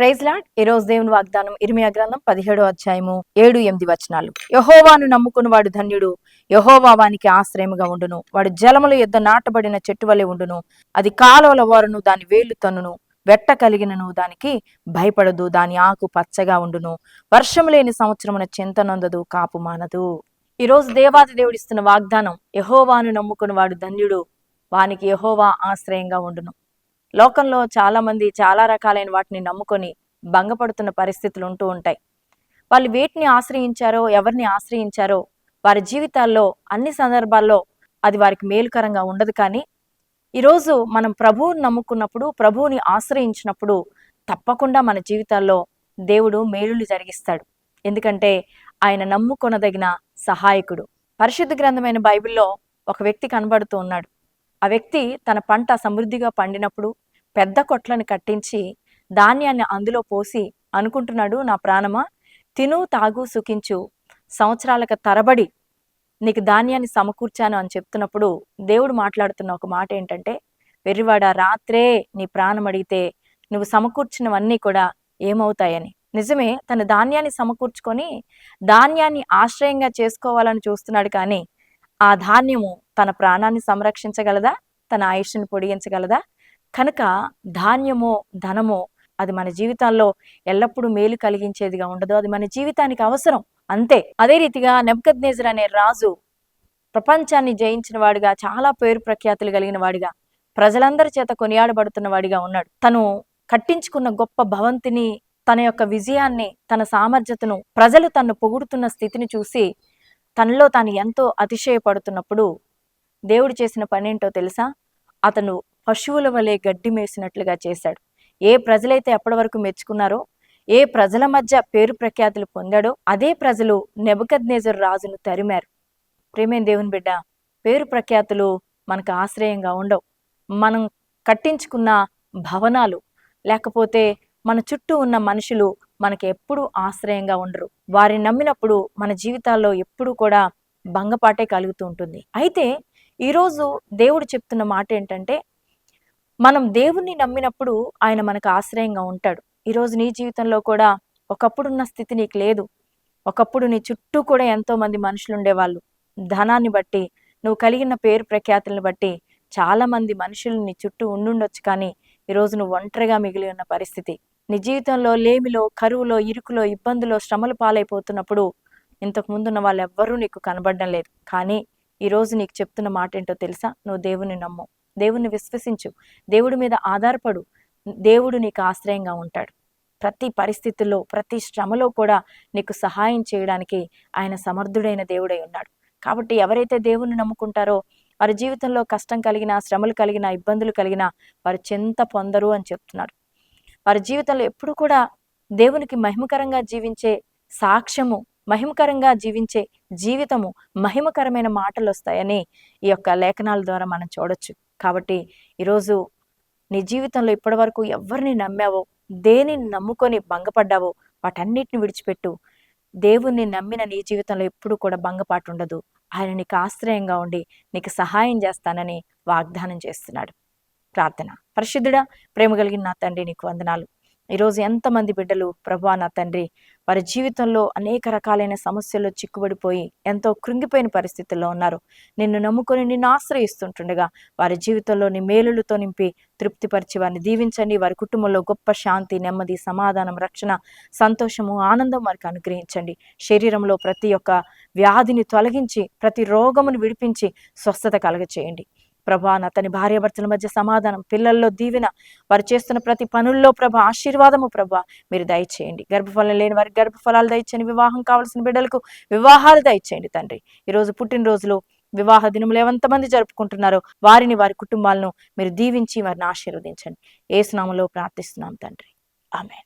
Praise lord. ఈ రోజు దేవుని వాగ్దానం ఇరిమియా గ్రంథం పదిహేడో అధ్యాయము ఏడు ఎనిమిది వచనాలు. యహోవాను నమ్ముకుని వాడు ధన్యుడు. యహోవా వానికి ఆశ్రయముగా ఉండును. వాడు జలముల యొద్ద నాటబడిన చెట్టు వలె ఉండును. అది కాలువల వారును దాని వేలు తన్నును. వెట్ట కలిగినను దానికి భయపడదు. దాని ఆకు పచ్చగా ఉండును. వర్షం లేని సంవత్సరమున చింతనొందదు కాపు మానదు. ఈ రోజు దేవాది దేవుడిస్తున్న వాగ్దానం యహోవాను నమ్ముకుని వాడు ధన్యుడు. వానికి యహోవా ఆశ్రయంగా ఉండును. లోకంలో చాలామంది చాలా రకాలైన వాటిని నమ్ముకొని భంగపడుతున్న పరిస్థితులు ఉంటూ ఉంటాయి. వాళ్ళు వేటిని ఆశ్రయించారో ఎవరిని ఆశ్రయించారో వారి జీవితాల్లో అన్ని సందర్భాల్లో అది వారికి మేలుకరంగా ఉండదు కానీ ఈరోజు మనం ప్రభువుని నమ్ముకున్నప్పుడు ప్రభువుని ఆశ్రయించినప్పుడు తప్పకుండా మన జీవితాల్లో దేవుడు మేలులు జరిగిస్తాడు. ఎందుకంటే ఆయన నమ్ముకొనదగిన సహాయకుడు. పరిశుద్ధ గ్రంథమైన బైబిల్లో ఒక వ్యక్తి కనబడుతూ ఉన్నాడు. ఆ వ్యక్తి తన పంట సమృద్ధిగా పండినప్పుడు పెద్ద కొట్లను కట్టించి ధాన్యాన్ని అందులో పోసి అనుకుంటున్నాడు నా ప్రాణమా? తిను తాగు సుఖించు. సంవత్సరాలకు తరబడి నీకు ధాన్యాన్ని సమకూర్చాను అని చెప్తున్నప్పుడు దేవుడు మాట్లాడుతున్న ఒక మాట ఏంటంటే వెర్రివాడ రాత్రే నీ ప్రాణం అడిగితే నువ్వు సమకూర్చినవన్నీ కూడా ఏమవుతాయని. నిజమే తన ధాన్యాన్ని సమకూర్చుకొని ధాన్యాన్ని ఆశ్రయంగా చేసుకోవాలని చూస్తున్నాడు కానీ ఆ ధాన్యము తన ప్రాణాన్ని సంరక్షించగలదా? తన ఆయుష్ని పొడిగించగలదా? కనుక ధాన్యమో ధనమో అది మన జీవితాల్లో ఎల్లప్పుడూ మేలు కలిగించేదిగా ఉండదు. అది మన జీవితానికి అవసరం. అంతే. అదే రీతిగా నెబ్కద్నేజర్ అనే రాజు ప్రపంచాన్ని జయించిన వాడిగా చాలా పేరు ప్రఖ్యాతులు కలిగిన వాడిగా ప్రజలందరి చేత కొనియాడబడుతున్న వాడిగా ఉన్నాడు. తను కట్టించుకున్న గొప్ప భవంతిని తన యొక్క విజయాన్ని తన సామర్థ్యతను ప్రజలు తన్ను పొగుడుతున్న స్థితిని చూసి తనలో తాను ఎంతో అతిశయపడుతున్నప్పుడు దేవుడు చేసిన పనేంటో తెలుసా? అతను పశువుల వలె గడ్డి మేసినట్లుగా చేశాడు. ఏ ప్రజలైతే ఎప్పటి వరకు మెచ్చుకున్నారో ఏ ప్రజల మధ్య పేరు ప్రఖ్యాతులు పొందాడో అదే ప్రజలు నెబకద్నేజర్ రాజును తరిమారు. ప్రేమేం దేవుని బిడ్డ? పేరు ప్రఖ్యాతులు మనకు ఆశ్రయంగా ఉండవు. మనం కట్టించుకున్న భవనాలు లేకపోతే మన చుట్టూ ఉన్న మనుషులు మనకి ఎప్పుడూ ఆశ్రయంగా ఉండరు. వారిని నమ్మినప్పుడు మన జీవితాల్లో ఎప్పుడూ కూడా భంగపాటే కలుగుతూ ఉంటుంది. అయితే ఈరోజు దేవుడు చెప్తున్న మాట ఏంటంటే మనం దేవుణ్ణి నమ్మినప్పుడు ఆయన మనకు ఆశ్రయంగా ఉంటాడు. ఈరోజు నీ జీవితంలో కూడా ఒకప్పుడున్న స్థితి నీకు లేదు. ఒకప్పుడు నీ చుట్టూ కూడా ఎంతో మంది మనుషులు ఉండేవాళ్ళు. ధనాన్ని బట్టి నువ్వు కలిగిన పేరు ప్రఖ్యాతులను బట్టి చాలా మంది మనుషులు నీ చుట్టూ ఉండుండొచ్చు కానీ ఈరోజు నువ్వు ఒంటరిగా మిగిలి ఉన్న పరిస్థితి. నీ జీవితంలో లేమిలో కరువులో ఇరుకులో ఇబ్బందులో శ్రమలు పాలైపోతున్నప్పుడు ఇంతకు ముందున్న వాళ్ళు ఎవ్వరూ నీకు కనబడడం లేదు. కానీ ఈరోజు నీకు చెప్తున్న మాట ఏంటో తెలుసా? నువ్వు దేవుని నమ్ము. దేవుణ్ణి విశ్వసించు. దేవుడి మీద ఆధారపడు. దేవుడు నీకు ఆశ్రయంగా ఉంటాడు. ప్రతి పరిస్థితుల్లో ప్రతి శ్రమలో కూడా నీకు సహాయం చేయడానికి ఆయన సమర్థుడైన దేవుడై ఉన్నాడు. కాబట్టి ఎవరైతే దేవుణ్ణి నమ్ముకుంటారో వారి జీవితంలో కష్టం కలిగిన శ్రమలు కలిగిన ఇబ్బందులు కలిగిన వారు చెంత పొందరు అని చెప్తున్నాడు వారి జీవితంలో ఎప్పుడు కూడా దేవునికి మహిమకరంగా జీవించే సాక్ష్యము మహిమకరంగా జీవించే జీవితము మహిమకరమైన మాటలు వస్తాయని ఈ యొక్క లేఖనాల ద్వారా మనం చూడొచ్చు. కాబట్టి ఈరోజు నీ జీవితంలో ఇప్పటి వరకు ఎవరిని నమ్మావో దేనిని నమ్ముకొని భంగపడ్డావో వాటన్నిటిని విడిచిపెట్టు. దేవుణ్ణి నమ్మిన నీ జీవితంలో ఎప్పుడు కూడా భంగపాటు ఉండదు ఆయన నీకు ఆశ్రయంగా ఉండి నీకు సహాయం చేస్తానని వాగ్దానం చేస్తున్నాడు. ప్రార్థన. పరిశుద్ధుడా ప్రేమ కలిగిన నా తండ్రి నీకు వందనాలు. ఈరోజు ఎంతమంది బిడ్డలు ప్రభా నా తండ్రి వారి జీవితంలో అనేక రకాలైన సమస్యల్లో చిక్కుబడిపోయి ఎంతో కృంగిపోయిన పరిస్థితుల్లో ఉన్నారు. నిన్ను నమ్ముకొని నిన్ను ఆశ్రయిస్తుంటుండగా వారి జీవితంలో నీ మేలులతో నింపి తృప్తిపరిచి వారిని దీవించండి. వారి కుటుంబంలో గొప్ప శాంతి నెమ్మది సమాధానం రక్షణ సంతోషము ఆనందం వారికి అనుగ్రహించండి. శరీరంలో ప్రతి ఒక్క వ్యాధిని తొలగించి ప్రతి రోగమును విడిపించి స్వస్థత కలగచేయండి. ప్రభా అతని భార్యాభర్తల మధ్య సమాధానం పిల్లల్లో దీవెన వారు చేస్తున్న ప్రతి పనుల్లో ప్రభ ఆశీర్వాదము ప్రభా మీరు దయచేయండి. గర్భఫలం లేని వారికి గర్భఫలాలు దయచేయండి వివాహం కావాల్సిన బిడ్డలకు వివాహాలు దయచేయండి తండ్రి. ఈరోజు పుట్టినరోజులు వివాహ దినములు ఎంతమంది జరుపుకుంటున్నారో వారిని వారి కుటుంబాలను మీరు దీవించి వారిని ఆశీర్వదించండి. ఏ స్నామంలో ప్రార్థిస్తున్నాం తండ్రి. ఆమె